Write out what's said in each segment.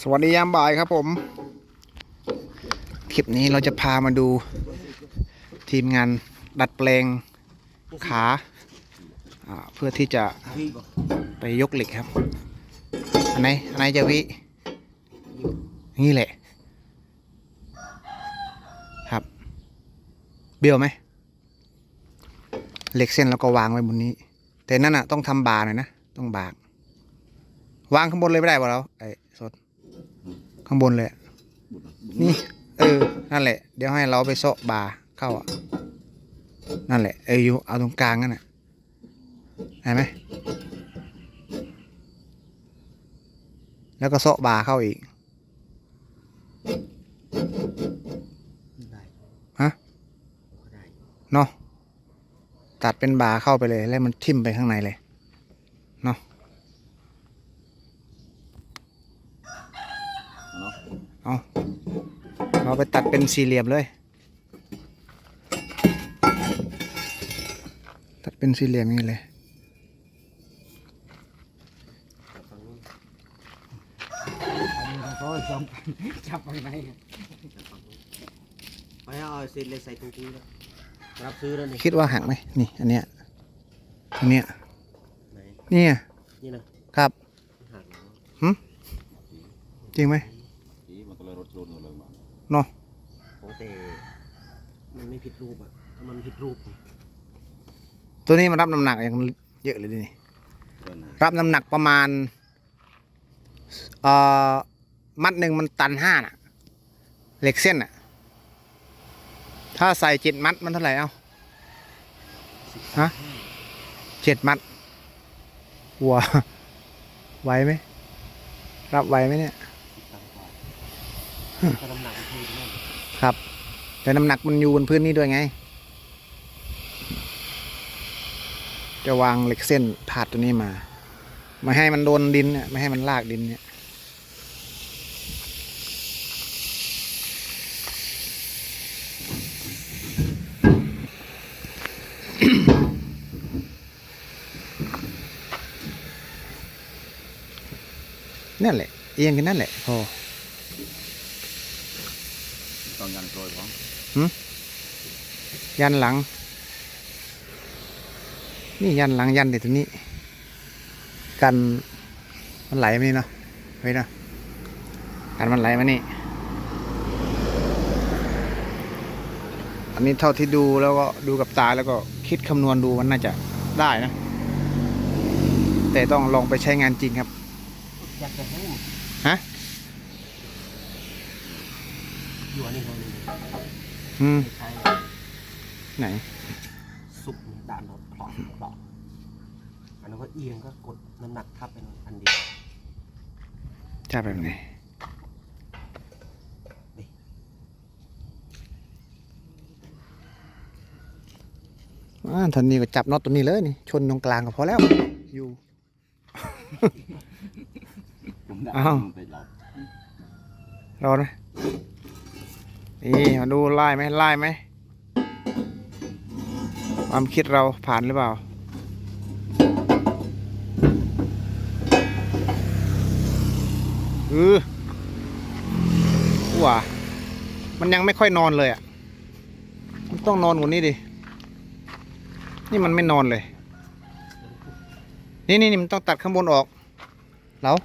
สวัสดียามบ่ายครับผม คลิปนี้เราจะพามาดูทีมงานดัดแปลงขาเพื่อที่จะไปยกเหล็กครับ อันไหนอันไหนจะวิ นี่แหละ ครับ เบี้ยวไหมเหล็กเส้นแล้วก็วางไว้บนนี้ แต่นั่นอะต้องทำบาหน่อยนะ ต้องบากวางข้างบนเลยไม่ได้ป่ะเราไอ้สด ข้างบนเลย นี่ เออ นั่นแหละ เดี๋ยวให้เราไปโซาะบาเข้าอะ นั่นแหละ เอออยู่เอาตรงกลางนั่นน่ะเห็นไหม แล้วก็โซาะบาเข้าอีก ฮะเนาะ ตัดเป็นบาเข้าไปเลย แล้วมันทิ่มไปข้างในเลย เนาะ เอา เราไปตัดเป็นสี่เหลี่ยมเลย ตัดเป็นสี่เหลี่ยมอย่างนี้เลยก็สองจับไปไหนไปเอาเศษเหล็กใส่ถุงปุ๋ยแล้วรับซื้อแล้วนี่คิดว่าหักไหมนี่ อันเนี้ยอันเนี้ยนเนี่ยนี่นะครับหักแล้วจริงไหม สีมันก็เลยรถชนเลยมา เนาะโอ้แต่มันไม่ผิดรูปอะถ้ามันผิดรูปตัวนี้มันรับน้ำหนักอย่างเยอะเลยดินี่เดินหารับน้ำหนักประมาณเอ่อมัดหนึ่งมันตันห้าน่ะเหล็กเส้นอะ ถ้าใส่เจ็ดมัดมันเท่าไหร่เอ้าฮะเจ็ดมัดวัวไหวไหมรับไหวไหมเนี่ยต่างกว่า ถ้าน้ำหนักมันคือนั่นครับแต่น้ำหนักมันอยู่บนพื้นนี้ด้วยไง จะวางเหล็กเส้นผาดตัวนี้มา ไม่ให้มันโดนดินเนี่ยไม่ให้มันลากดินเนี่ยนั่นแหละเอียงกันนั่นแหละพอ ต้อง ยันโปรยของยันหลัง นี่ยันหลังยันเดี๋ยวตรงนี้ กันมันไหลมานี่เนาะเฮ้ยเนาะกันมันไหลมานี่ อันนี้เท่าที่ดูแล้วก็ดูกับตาแล้วก็คิดคำนวณดูมันน่าจะได้นะ แต่ต้องลองไปใช้งานจริงครับอยากจะให้ฮะอยู่อันนี้เขาเลย อืม ใช้ไหน สุกด่านรถคลองคลองอันนั้นก็เอียงก็กดน้ำหนักทับเป็นอันเดียวจะแบบไหน อ่าท่านนี้ก็จับน็อตตัวนี้เลยนี่ ชนตรงกลางก็พอแล้ว อยู่ ผมได้อ้าว ไปหลับ รอนะ นี่มาดูไล่ไหมไล่ไหมความคิดเราผ่านหรือเปล่าเออว้ามันยังไม่ค่อยนอนเลยอะ มันต้องนอนกว่านี้ดิ นี่มันไม่นอนเลยนี่นี่นี่มันต้องตัดข้างบนออก แล้ว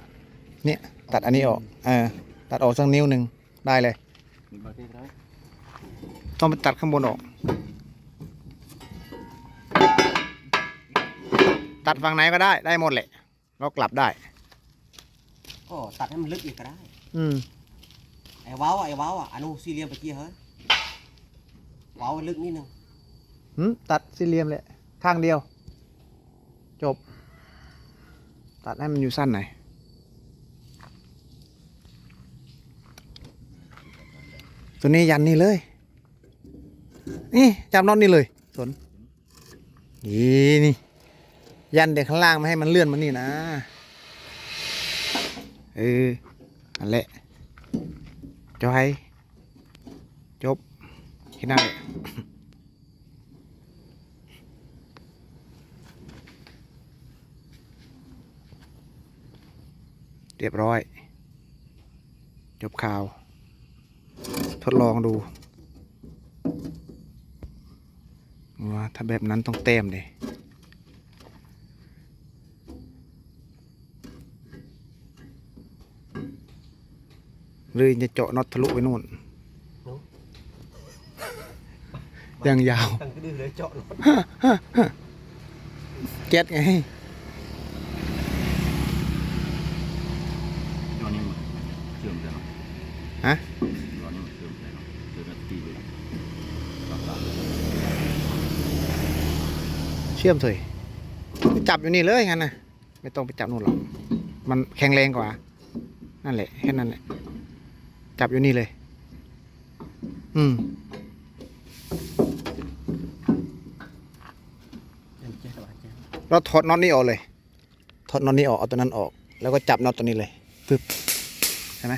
เนี่ย ตัดอันนี้ออก เออ ตัดออกสักนิ้วหนึ่งได้เลย ต้องไปตัดข้างบนออก ตัดฝั่งไหนก็ได้ได้หมดแหละ เรากลับได้ ก็ตัดให้มันลึกอีกก็ได้ อืมไอ้เว้าวอะไอ้เว้าวอะอนุสี่เหลี่ยมไปกี้เฮ้ยเว้าวลึกนิดนึงหืมตัดสี่เหลี่ยมเลยข้างเดียว จบ ตัดให้มันอยู่สั้นหน่อย ตัวนี้ยันนี่เลย นี่จับน็อตนี่เลยสนนี่นี่ ยันเด็กข้างล่างไม่ให้มันเลื่อนมานี่นะ เอออันแหละจอยจบแค่นั้นแหละเรียบร้อย จบข่าว ดลองดูว่าถ้าแบบนั้นต้องเต็มเลยหรือจะเจาะน็อตทะลุไปนู่นยังยาวตั้งก็ดื้อเลยเจาะรถแก๊สไงย้อนนี่มันเชื่อมได้เนาะฮะ ย้อนนี่มันเชื่อมได้เนาะเชื่อมกันตีเลยรักษา เชื่อมเถยจับอยู่นี่เลยงั้นนะไม่ต้องไปจับนู่นหรอก มันแข็งแรงกว่า นั่นแหละแค่นั้นแหละ จับอยู่นี่เลย อืมเดี๋ยวเจ๊สบายใจเราถอดน็อตนี้ออกเลย ถอดน็อตนี้ออกเอาตัวนั้นออก แล้วก็จับน็อตตัวนี้เลยปึ๊บใช่ไหม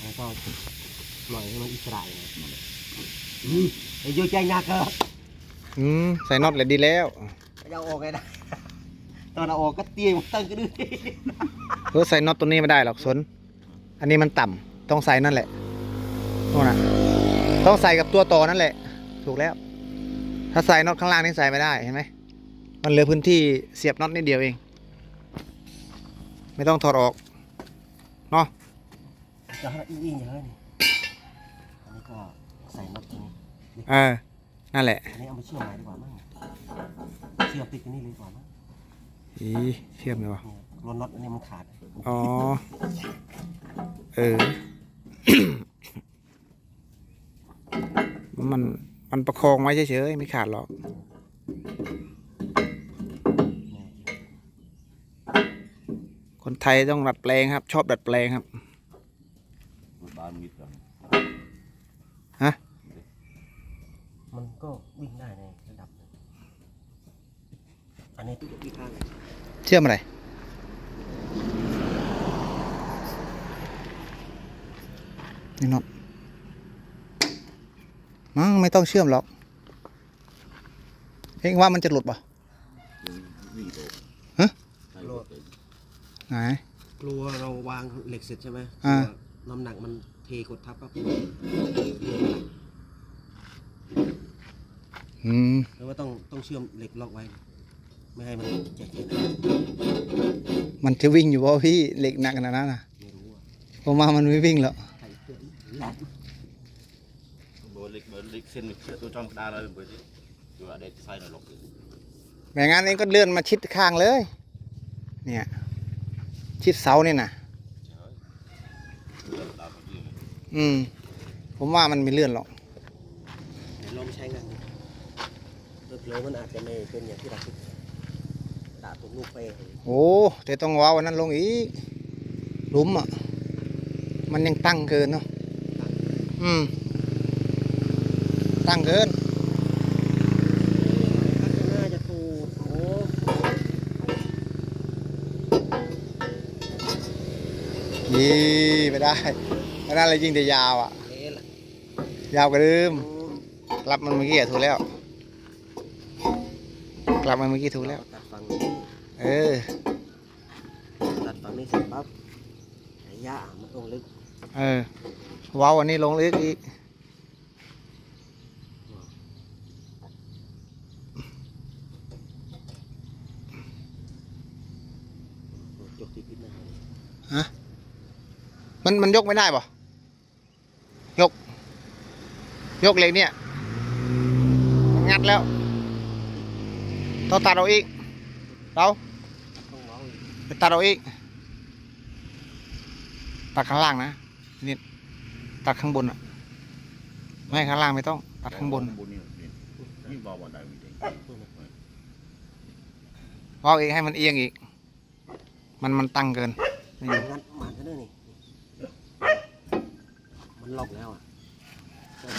แล้วก็ป ล่อยให้มันอิสระเลยอืมไอ้โยใจหนักเหรออืมใส่น็อตเลยดีแล้วเอาออกไงได้ตอนเอาออกก็เตี้ยมันตั้งก็ดื้อเออใส่น็อตตัวนี้ไม่ได้หรอกสน อันนี้มันต่ำต้องใส่นั่นแหละนู่นน่ะต้องใส่กับตัวต่อนั่นแหละ ถูกแล้ว ถ้าใส่น็อตข้างล่างนี่ใส่ไม่ได้เห็นไหมมันเหลือพื้นที่เสียบน็อตนิดเดียวเอง ไม่ต้องถอดออกเนาะจะให้อิงๆอย่างนี้อันนี้ ก็ใส่น็อตตรงนี้เออ นั่นแหละ อันนี้เอาไปเชื่อมไหนดีกว่ามั้งเชื่อมติดกันนี่เลยดีกว่ามั้งอีเชื่อมเลยวะเนี่ยรวนน็อตอันนี้มันขาดอ๋อ เออ มันมันประคองไว้เฉยๆไม่ขาดหรอก คนไทยต้องดัดแปลงครับ ชอบดัดแปลงครับบ้านมิดกัน มันก็วิ่งได้ในระดับหนึ่งอันนี้ตุ๊กอีกข้าง เชื่อมอะไรนี่น็อตมั้งไม่ต้องเชื่อมหรอกเองว่ามันจะหลุดป่ะวิ่งโตฮะใช่รถเลยไหนกลัวเราวางเหล็กเสร็จใช่ไหมอ่ากลัวน้ำหนักมันเทกดทับก็อืมหรือว่าต้องต้องเชื่อมเหล็กล็อกไว้ ไม่ให้มันแจกๆนะมันจะวิ่งอยู่ป่ะพี่เหล็กหนักขนาดนั้นนะไม่รู้อะผมว่ามันไม่วิ่งหรอกใส่เสื้อหลับเบอร์เล็กเบอร์เล็กเส้นเชือกตัวจอมกระดาษเลยเบอร์ที่อยู่อะไรใส่ในหลอกเลยแม่งั้นเองก็เลื่อนมาชิดข้างเลย เนี่ย ชิดเสานี่นะใช่เลือดตามมาเยอะเลยอืม ผมว่ามันไม่เลื่อนหรอกเดี๋ยวลองใช้งานดูเผลอๆมันอาจจะไม่เป็นอย่างที่เราคิด ดาบลูกเป้เลยโอ้แต่ต้องว้าวันนั้นลงอีกหลุมอะ มันยังตั้งเกินเนาะอืม ตั้งเกินนี่ไม่ได้ไม่ได้เลยยิงแต่ยาวอะ ยาวกว่าเดิมอืมกลับมันเมื่อกี้ถูกแล้ว กลับมันเมื่อกี้ถูกแล้ว เออ ตัดฝั่งนี้เสร็จปั๊บไอ้ย่ามันต้องลึกเออว้าววันนี้ลงลึกอีกจบที่พิษนะมันมันยกไม่ได้ป่ะยก ยกเหล็กเนี่ยมันงัดแล้วต้องตัดเอาอีกเราต้องร้องอีก ไปตัดเอาอีกตัดข้างล่างนะนี่ตัดข้างบนอะ ไม่ข้างล่างไม่ต้อง ตัดข้างบนบนนี่นี่นี่บอลบอลได้ไม่ได้เอาอีกให้มันเอียงอีก มันมันตั้งเกินไม่อยู่งัดมันก็ได้นี่มันล็อกแล้วอะใช่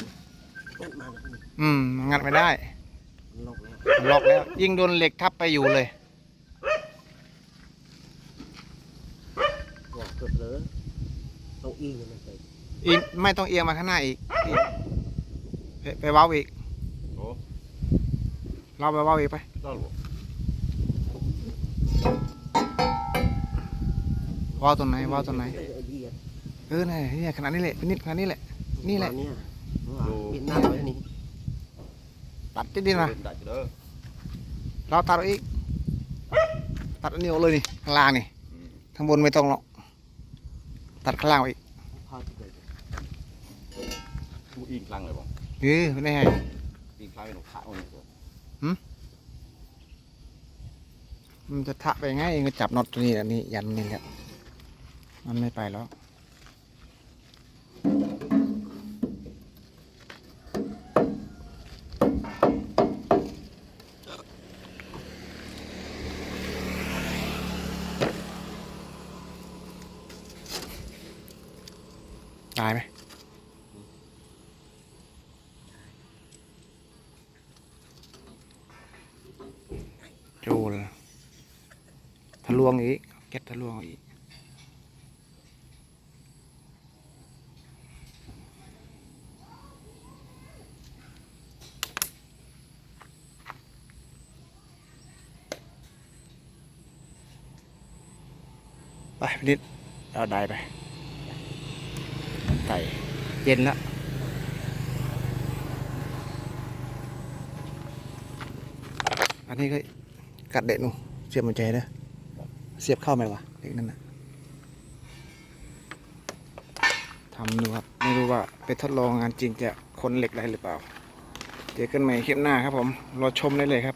งัดมันนี่อืมมันงัดไม่ได้มันล็อกแล้วมันล็อกแล้ว ยิ่งโดนเหล็กทับไปอยู่เลย ก็เกิดเลย ต้องอิงมันไปอีกไม่ต้องเอียงมาข้างหน้าอีกอีกไปไปเว้าอีก โอ้เราไปเว้าอีกไปต้อหลวงว่าวตัวไหนว่าวตัวไหนไอ้เหี้ยเออนี่นี่ขนาดนี้แหละพินิดขนาดนี้แหละ นี่แหละเนี่ยเวียดนามไว้นี่ตัดนิดเดียวนะ ดัดเด้อเราตัดเอาอีก ตัดอันนี้ออกเลยนี่ข้างล่างนี่ข้างบนไม่ต้องหรอก ตัดข้างล่างออกอีก พอดเลย กู อิงคลังเลยบ่เออไม่ได้ให้อิงคลังเป็นขาอ่อนตัวมันจะทะไปไงเองก็จับน็อตตัวนี้แหละนี่ยันนี่แหละมันไม่ไปแล้ว ตายไหมจูเลย ทะลวงอีกเก็ตทะลวงอีกไปนิดเอาได้ไปไก่เย็นแล้วอันนี้ก็กัดเด็ดหนูเสียบมันใจเด้ เสียบเข้าไหมวะเด็กนั่นนะทำดูครับ ไม่รู้ว่าไปทดลองงานจริงจะคนเหล็กได้หรือเปล่า เจอกันใหม่คลิปหน้าครับผม รอชมได้เลยครับ